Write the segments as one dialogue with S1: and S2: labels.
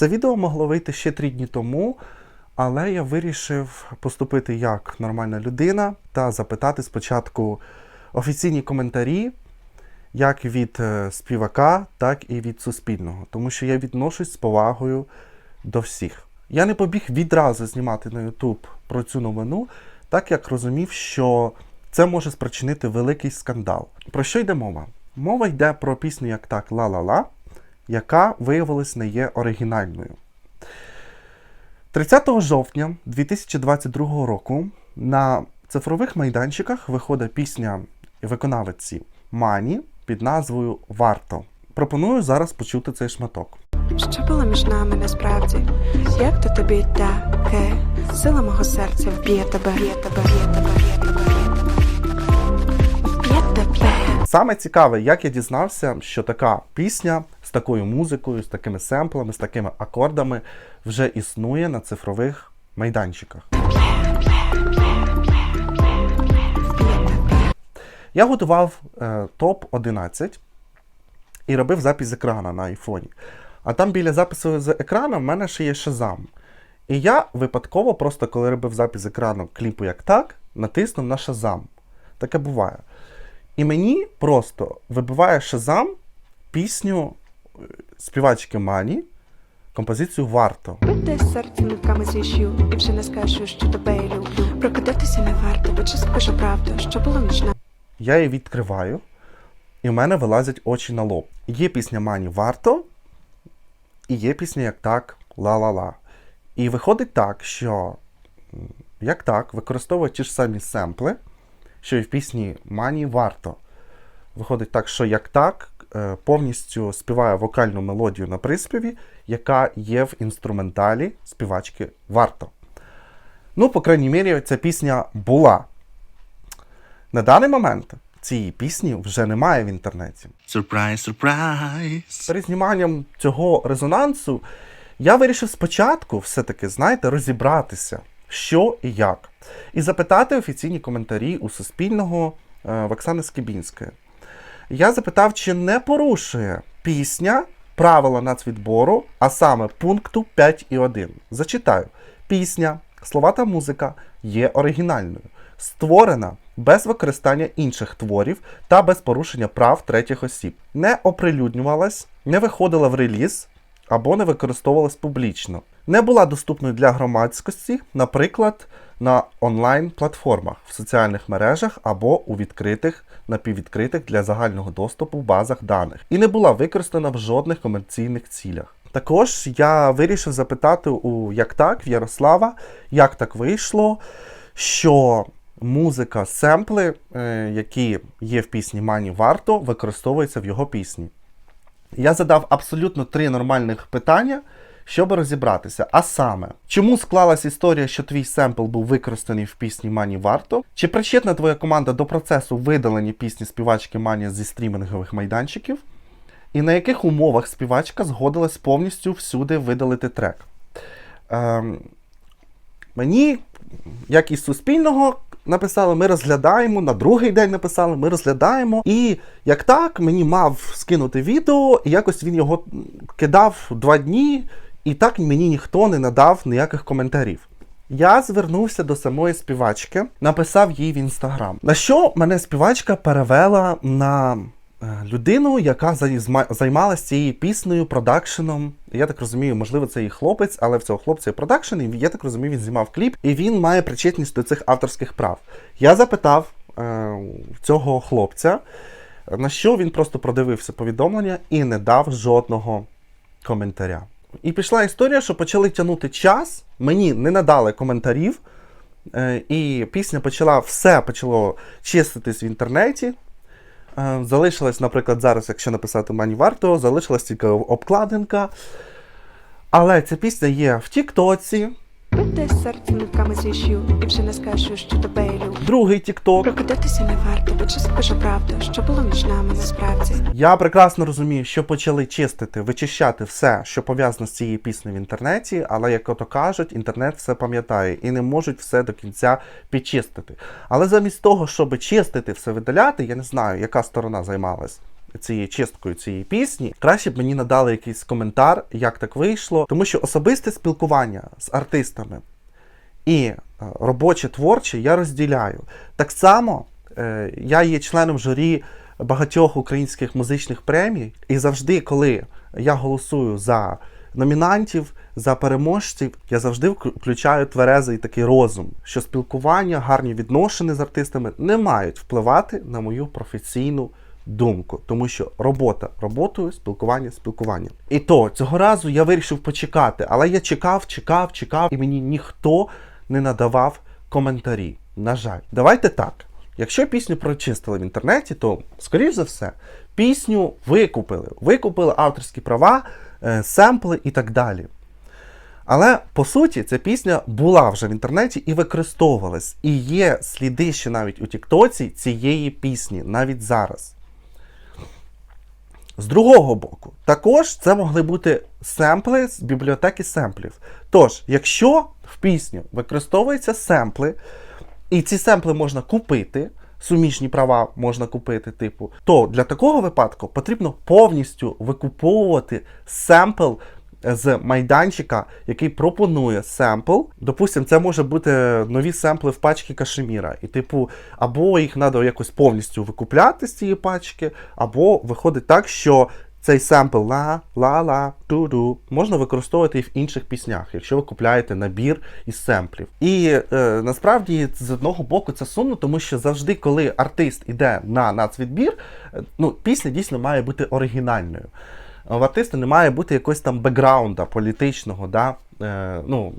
S1: Це відео могло вийти ще три дні тому, але я вирішив поступити як нормальна людина та запитати спочатку офіційні коментарі, як від е, співака, так і від суспільного, тому що я відношусь з повагою до всіх. Я не побіг відразу знімати на YouTube про цю новину, так як розумів, що це може спричинити великий скандал. Про що йде мова? Мова йде про пісню як так Ла-ла-ла, яка виявилась не є оригінальною. 30 жовтня 2022 року на цифрових майданчиках виходить пісня виконавиці Мані під назвою Варто. Пропоную зараз почути цей шматок.
S2: Що було між нами насправді? Як то тобі таке? Сила мого серця вб'є тебе, вб'є тебе, вб'є тебе,
S1: Саме цікаве, як я дізнався, що така пісня з такою музикою, з такими семплами, з такими акордами вже існує на цифрових майданчиках. Я готував е, топ-11 і робив запис з екрана на айфоні. А там біля запису з екрану в мене ще є Шазам. І я випадково, просто коли робив запис з екрану кліпу як так, натиснув на Шазам. Таке буває. І мені просто вибиває Шазам пісню е, співачки Мані, композицію Варто.
S2: Бити серце нитками зішю, і вже не скажу, що тебе я люблю. Прокидатися не варто, бо чи скажу правду, що було між нами.
S1: Я її відкриваю, і в мене вилазять очі на лоб. Є пісня Мані Варто, і є пісня як так Ла-ла-ла. І виходить так, що як так використовує ті ж самі семпли, що і в пісні Мані Варто. Виходить так, що як так е, повністю співає вокальну мелодію на приспіві, яка є в інструменталі співачки Варто. Ну, по крайній мірі, ця пісня була. На даний момент цієї пісні вже немає в інтернеті.
S3: Surprise, surprise.
S1: Перед зніманням цього резонансу я вирішив спочатку все-таки, знаєте, розібратися, що і як, і запитати офіційні коментарі у Суспільного е, в Оксани Скибінської. Я запитав, чи не порушує пісня правила нацвідбору, а саме пункту 5.1. Зачитаю: пісня, слова та музика є оригінальною, створена без використання інших творів та без порушення прав третіх осіб, не оприлюднювалась, не виходила в реліз або не використовувалась публічно, не була доступною для громадськості, наприклад, на онлайн-платформах, в соціальних мережах або у відкритих напіввідкритих для загального доступу базах даних, і не була використана в жодних комерційних цілях. Також я вирішив запитати у як так в Ярослава, як так вийшло, що музика, семпли, е, які є в пісні Мані Варто, використовуються в його пісні. Я задав абсолютно три нормальних питання, щоб розібратися. А саме, чому склалась історія, що твій семпл був використаний в пісні Мані Варто? Чи причетна твоя команда до процесу видалення пісні співачки Мані зі стрімінгових майданчиків? І на яких умовах співачка згодилась повністю всюди видалити трек? Ем, мені, як із Суспільного, написали, ми розглядаємо. На другий день написали, ми розглядаємо. І як так, мені мав скинути відео, і якось він його кидав два дні, і так мені ніхто не надав ніяких коментарів. Я звернувся до самої співачки, написав їй в інстаграм. На що мене співачка перевела на е, людину, яка займа- займалась цією піснею, продакшеном. Я так розумію, можливо, це і хлопець, але в цього хлопця є продакшн, і я так розумію, він знімав кліп, і він має причетність до цих авторських прав. Я запитав е, цього хлопця, на що він просто продивився повідомлення і не дав жодного коментаря. І пішла історія, що почали тягнути час, мені не надали коментарів, е, і пісня почала все почало чиститись в інтернеті. Е, Залишилась, наприклад, зараз, якщо написати мені Варто, залишилась тільки обкладинка. Але ця пісня є в Тіктоці,
S2: Бити серце нитками зішю, і вже не скажу, що тебе я люблю.
S1: другий Тікток.
S2: Прокидатися не варто, бо чи скажу правду, що було між нами насправді.
S1: Я прекрасно розумію, що почали чистити, вичищати все, що пов'язано з цією піснею в інтернеті, але, як ото кажуть, інтернет все пам'ятає і не можуть все до кінця підчистити. Але замість того, щоб чистити все видаляти, я не знаю, яка сторона займалась. Цією чисткою цієї пісні, краще б мені надали якийсь коментар, як так вийшло, тому що особисте спілкування з артистами і е, робоче творче я розділяю. Так само е, я є членом журі багатьох українських музичних премій, і завжди, коли я голосую за номінантів, за переможців, я завжди включаю тверезий такий розум, що спілкування, гарні відносини з артистами не мають впливати на мою професійну думку, тому що робота роботою, спілкування спілкуванням. І то цього разу я вирішив почекати, але я чекав, чекав, чекав, і мені ніхто не надавав коментарі. На жаль, давайте так. Якщо пісню прочистили в інтернеті, то, скоріш за все, пісню викупили. Викупили авторські права, е, семпли і так далі. Але по суті, ця пісня була вже в інтернеті і використовувалась. І є сліди ще навіть у Тіктоці цієї пісні, навіть зараз. З другого боку, також це могли бути семпли з бібліотеки семплів. Тож, якщо в пісню використовуються семпли, і ці семпли можна купити, суміжні права можна купити, типу, то для такого випадку потрібно повністю викуповувати семпл з майданчика, який пропонує семпл. Допустимо, це може бути нові семпли в пачці кашеміра. І, типу, або їх треба якось повністю викупляти з цієї пачки, або виходить так, що цей семпл ла, ла, ла, ту-ду можна використовувати і в інших піснях, якщо ви купляєте набір із семплів. І е, насправді з одного боку це сумно, тому що завжди, коли артист іде на нацвідбір, е, ну, пісня дійсно має бути оригінальною. В артиста не має бути якогось там бекграунда політичного. Да? Е, ну,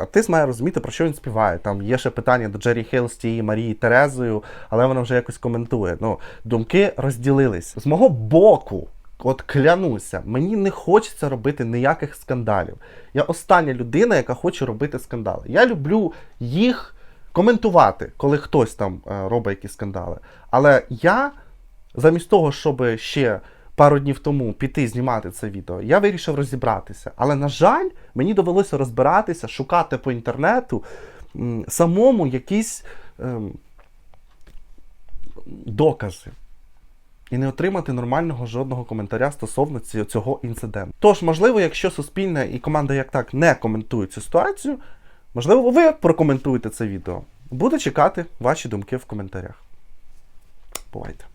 S1: артист має розуміти, про що він співає. Там є ще питання до Джері Хейл з тією Марії Терезою, але вона вже якось коментує. Ну, думки розділились. З мого боку, от клянуся, мені не хочеться робити ніяких скандалів. Я остання людина, яка хоче робити скандали. Я люблю їх коментувати, коли хтось там е, робить якісь скандали. Але я замість того, щоб ще пару днів тому піти знімати це відео, я вирішив розібратися. Але, на жаль, мені довелося розбиратися, шукати по інтернету самому якісь ем, докази. І не отримати нормального жодного коментаря стосовно цього інциденту. Тож, можливо, якщо Суспільне і команда як так не коментують цю ситуацію, можливо, ви прокоментуєте це відео. Буду чекати ваші думки в коментарях. Бувайте.